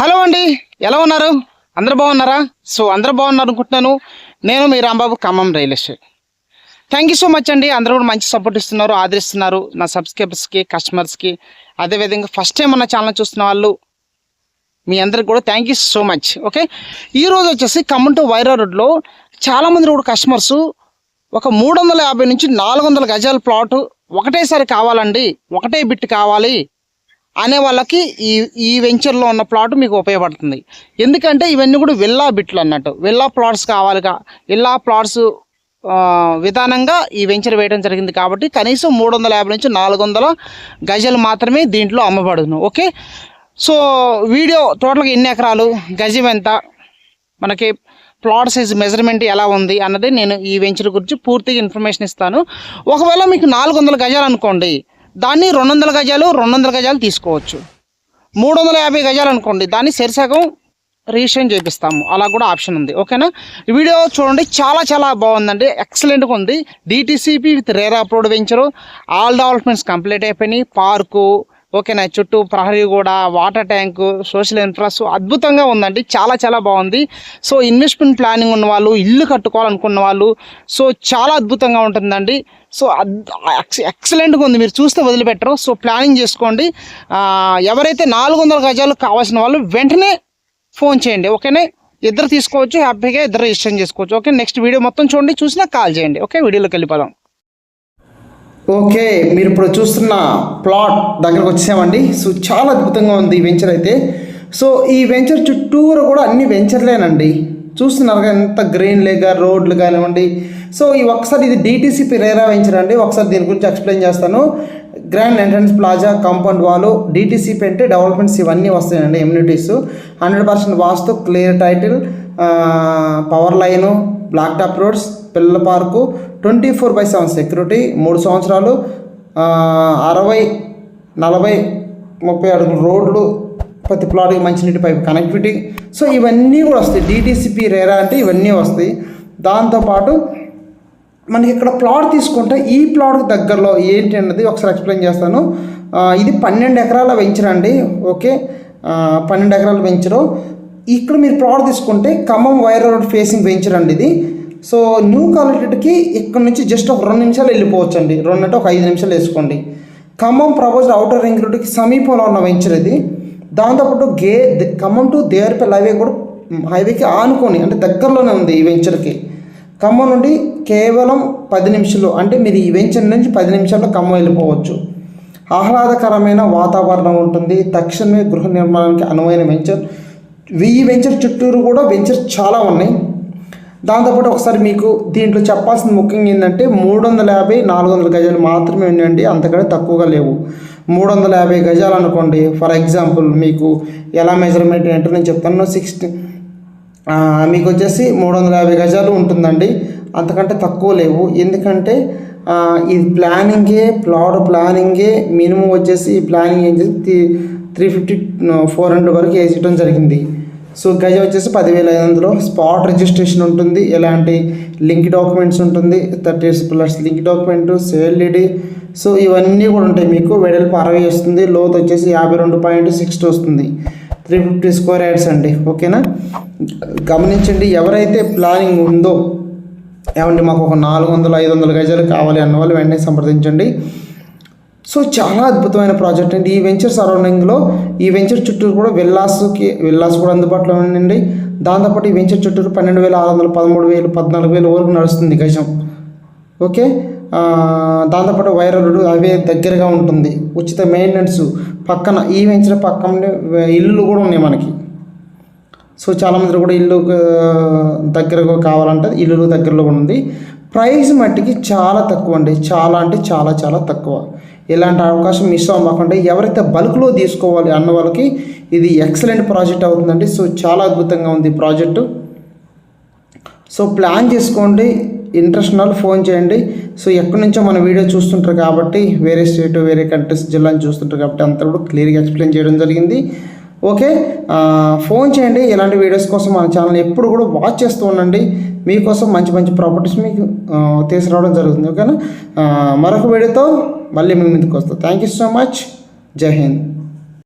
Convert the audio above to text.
Hello అండి ఎలా ఉన్నారు? అందరు బాగున్నారా? సో అందరు బాగున్నారు అనుకుంటున్నాను నేను మీ Rambabu Khammam railway estate. Thank you so much అండి. అందరూ కూడా మంచి సపోర్ట్ ఇస్తున్నారు ఆదరిస్తున్నారు నా సబ్స్క్రైబర్స్కి కస్టమర్స్కి అదేవిధంగా ఫస్ట్ టైం ఉన్న ఛానల్ చూస్తున్న వాళ్ళు మీ అందరికి కూడా thank you so much okay ఈరోజు వచ్చేసి ఖమ్మం టు వైరా రోడ్లో చాలామంది కూడా కస్టమర్స్ ఒక మూడు వందల యాభై నుంచి నాలుగు వందల గజాల ప్లాట్ ఒకటేసారి కావాలండి ఒకటే బిట్ కావాలి. అనే వాళ్ళకి ఈ ఈ వెంచర్లో ఉన్న ప్లాట్ మీకు ఉపయోగపడుతుంది. ఎందుకంటే ఇవన్నీ కూడా విల్లా బిట్లు అన్నట్టు. విల్లా ప్లాట్స్ కావాలిగా. విల్లా ప్లాట్స్ విధానంగా ఈ వెంచర్ వేయడం జరిగింది కాబట్టి కనీసం మూడు వందల యాభై నుంచి నాలుగు వందల గజాలు మాత్రమే దీంట్లో అమ్మబడును. ఓకే? సో వీడియో టోటల్గా ఎన్ని ఎకరాలు? గజం ఎంత? మనకి ప్లాట్ సైజ్ మెజర్మెంట్ ఎలా ఉంది అన్నది నేను ఈ వెంచర్ గురించి పూర్తిగా ఇన్ఫర్మేషన్ ఇస్తాను. ఒకవేళ మీకు నాలుగు వందల గజాలు అనుకోండి దాన్ని రెండు వందల గజాలు రెండు వందల గజాలు తీసుకోవచ్చు. మూడు వందల యాభై గజాలు అనుకోండి దాన్ని సరిసగం రిజిస్ట్రేషన్ చేపిస్తాము. అలా కూడా ఆప్షన్ ఉంది. ఓకేనా? వీడియో చూడండి చాలా చాలా బాగుందండి. ఎక్సలెంట్గా ఉంది. DTCP with RERA upload venture all developments complete అయిపోయినాయి. పార్కు ఓకేనా చుట్టూ ప్రహరీ కూడా వాటర్ ట్యాంకు సోషల్ ఇన్ఫ్రాస్ అద్భుతంగా ఉందండి. చాలా చాలా బాగుంది. సో ఇన్వెస్ట్మెంట్ ప్లానింగ్ ఉన్న వాళ్ళు ఇల్లు కట్టుకోవాలనుకున్న వాళ్ళు సో చాలా అద్భుతంగా ఉంటుందండి. సో ఎక్సలెంట్గా ఉంది. మీరు చూస్తే వదిలిపెట్టరు. సో ప్లానింగ్ చేసుకోండి. ఎవరైతే నాలుగు వందల గజాలు కావాల్సిన వాళ్ళు వెంటనే ఫోన్ చేయండి. ఓకేనే? ఇద్దరు తీసుకోవచ్చు హ్యాపీగా ఇద్దరు రిజిస్ట్రేషన్ చేసుకోవచ్చు. ఓకే నెక్స్ట్ వీడియో మొత్తం చూడండి. చూసినా కాల్ చేయండి. ఓకే వీడియోలోకి వెళ్ళిపోదాం. ఓకే మీరు ఇప్పుడు చూస్తున్న ప్లాట్ దగ్గరకు వచ్చేసామండి సో చాలా అద్భుతంగా ఉంది ఈ వెంచర్ అయితే. సో ఈ వెంచర్ చుట్టూరు కూడా అన్ని వెంచర్లేనండి. చూస్తున్నారు కదా ఎంత గ్రీన్ లేగా రోడ్లు కానివ్వండి. సో ఈ ఒకసారి ఇది డీటీసీపీ రేరా వెంచర్ అండి. ఒకసారి దీని గురించి ఎక్స్ప్లెయిన్ చేస్తాను. Grand entrance plaza compound wall DTCP అంటే డెవలప్మెంట్స్ ఇవన్నీ వస్తాయండి amenities hundred percent vastu clear title power line black top roads పిల్లల park twenty four by seven security మూడు సంవత్సరాలు అరవై నలభై ముప్పై అడుగుల రోడ్లు ప్రతి ప్లాట్కి మంచినీటి పైపు కనెక్టివిటీ సో ఇవన్నీ కూడా వస్తాయి. డిటీసీపీ రేరా అంటే ఇవన్నీ వస్తాయి. దాంతోపాటు మనకి ఇక్కడ ప్లాట్ తీసుకుంటే ఈ ప్లాట్కి దగ్గరలో ఏంటి అన్నది ఒకసారి ఎక్స్ప్లెయిన్ చేస్తాను. ఇది పన్నెండు ఎకరాల వెంచర్ అండి? ఓకే. పన్నెండు ఎకరాల వెంచరు ఇక్కడ మీరు ప్లాట్ తీసుకుంటే Khammam Wyra road facing venture అండి ఇది? సో న్యూ కాలేటెడ్కి ఇక్కడ నుంచి జస్ట్ ఒక రెండు నిమిషాలు వెళ్ళిపోవచ్చు అండి రెండు అంటే ఒక ఐదు నిమిషాలు వేసుకోండి. ఖమ్మం ప్రపోజ్డ్ అవుటర్ రింగ్ రోడ్కి సమీపంలో ఉన్న వెంచర్ ఇది. దాంతోపాటు గే ఖమ్మం టు దేవరపల్లి హైవే కూడా హైవేకి ఆనుకొని అంటే దగ్గరలోనే ఉంది ఈ వెంచర్కి ఖమ్మం నుండి కేవలం పది నిమిషాలు అంటే మీరు ఈ వెంచర్ నుంచి పది నిమిషాల్లో ఖమ్మం వెళ్ళిపోవచ్చు. ఆహ్లాదకరమైన వాతావరణం ఉంటుంది. తక్షణమే గృహ నిర్మాణానికి అనువైన వెంచర్ ఈ వెంచర్ చుట్టూరు కూడా వెంచర్ చాలా ఉన్నాయి. దాంతోపాటు ఒకసారి మీకు దీంట్లో చెప్పాల్సిన ముఖ్యంగా ఏంటంటే మూడు వందల యాభై నాలుగు వందల గజాలు మాత్రమే ఉండండి అంతకంటే తక్కువగా లేవు. మూడు వందల యాభై గజాలు అనుకోండి ఫర్ ఎగ్జాంపుల్ మీకు ఎలా మెజర్మెంట్ ఏంటో నేను చెప్తాను. సిక్స్టీ మీకు వచ్చేసి మూడు వందల యాభై గజాలు ఉంటుందండి అంతకంటే తక్కువ లేవు. ఎందుకంటే ఇది ప్లానింగే ప్లాట్ ప్లానింగే మినిమం వచ్చేసి ప్లానింగ్ ఏం చేసి త్రీ ఫిఫ్టీ ఫోర్ హండ్రెడ్ వరకు వేసేయడం జరిగింది. సో గజ వచ్చేసి పదివేల ఐదు వందలు. స్పాట్ రిజిస్ట్రేషన్ ఉంటుంది. ఎలాంటి లింక్ డాక్యుమెంట్స్ ఉంటుంది. Thirty years plus link document sale deed so ఇవన్నీ కూడా ఉంటాయి మీకు. వెడల్పు అరవై వస్తుంది. లోత్ వచ్చేసి యాభై రెండు పాయింట్ సిక్స్టీ వస్తుంది. త్రీ ఫిఫ్టీ స్క్వేర్ యాడ్స్ అండి. ఓకేనా? గమనించండి ఎవరైతే ప్లానింగ్ ఉందో ఏమంటే మాకు ఒక నాలుగు వందలు ఐదు వందల గజాలు కావాలి అన్న వాళ్ళు వెంటనే సంప్రదించండి. సో చాలా అద్భుతమైన ప్రాజెక్ట్ అండి. ఈ వెంచర్ సరౌండింగ్లో ఈ వెంచర్ చుట్టూరు కూడా విల్లాస్కి విల్లాస్ కూడా అందుబాటులో ఉండండి దాంతోపాటు ఈ వెంచర్ చుట్టూరు పన్నెండు వేల ఆరు వందల పదమూడు వేలు పద్నాలుగు వేలు వరకు నడుస్తుంది గజం. ఓకే? దాంతోపాటు వైరలుడు అవే దగ్గరగా ఉంటుంది. ఉచిత మెయింటెనెన్స్ పక్కన ఈ వెంచర్ పక్కన ఇల్లు కూడా ఉన్నాయి మనకి. సో చాలామంది కూడా ఇల్లు దగ్గరగా కావాలంటే ఇల్లు దగ్గరలో కూడా ఉంది. ప్రైస్ మట్టికి చాలా తక్కువ అండి చాలా అంటే చాలా చాలా తక్కువ. ఇలాంటి అవకాశం మిస్ అవ్వకుండా ఎవరైతే బల్క్లో తీసుకోవాలి అన్న వాళ్ళకి ఇది ఎక్సలెంట్ ప్రాజెక్ట్ అవుతుందండి. సో చాలా అద్భుతంగా ఉంది ప్రాజెక్టు. సో ప్లాన్ చేసుకోండి. ఇంట్రెస్ట్ ఉన్న ఫోన్ చేయండి. సో ఎక్కడి నుంచో మన వీడియో చూస్తుంటారు కాబట్టి వేరే స్టేట్ వేరే కంట్రీస్ జిల్లాని చూస్తుంటారు కాబట్టి అంతా కూడా క్లియర్గా ఎక్స్ప్లెయిన్ చేయడం జరిగింది. ఓకే? ఫోన్ చేయండి. ఇలాంటి వీడియోస్ కోసం మన ఛానల్ ఎప్పుడు కూడా వాచ్ చేస్తూ ఉండండి. మీకోసం మంచి మంచి ప్రాపర్టీస్ మీకు తీసుకురావడం జరుగుతుంది. ఓకేనా? మరొక వీడియోతో మళ్ళీ మీ ముందుకు వస్తాం. థ్యాంక్ యూ సో మచ్ జై హింద్.